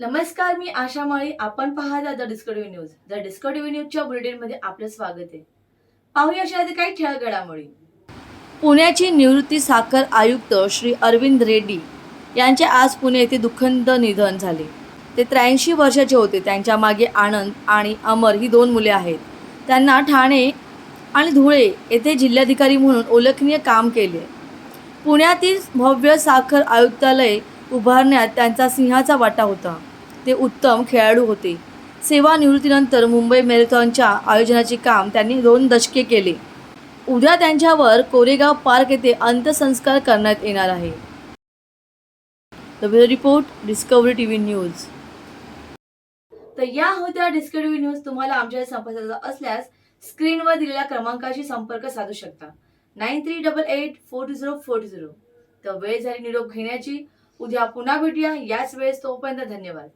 नमस्कार मी आशा माळी. आपण पाहता the Discovery news. The Discovery न्यूजच्या बुलेटिनमध्ये आपलं स्वागत आहे. पाहूया अशा काही ठळक घडामोडी पुण्याचे निवृत्ती साखर आयुक्त श्री अरविंद रेड्डी यांचे आज पुणे येथे दुःखद निधन झाले. ते त्र्याऐंशी वर्षाचे होते. त्यांच्या मागे आनंद आणि अमर ही दोन मुले आहेत. त्यांना ठाणे आणि धुळे येथे जिल्हाधिकारी म्हणून उल्लेखनीय काम केले. पुण्यातील भव्य साखर आयुक्तालय उभारण्यात त्यांचा सिंहाचा वाटा होता. ते उत्तम खेळाडू होते. सेवानिवृत्तीनंतर मुंबई मॅरेथॉनच्या आयोजनाचे काम त्यांनी दोन दशके केले. उद्या त्यांच्यावर कोरेगाव पार्क येथे अंत्यसंस्कार करण्यात येणार आहे. The bureau report Discovery T V news तर या होत्या डिस्कवरी न्यूज तुम्हाला आमच्या संपर्क असल्यास स्क्रीनवर दिलेल्या क्रमांकाशी संपर्क साधू शकता. Nine three double eight four two zero four two zero तर वेळ झाली निरोप घेण्याची. उद्या पुन्हा भेटूया. याच वेळेस तोपर्यंत धन्यवाद.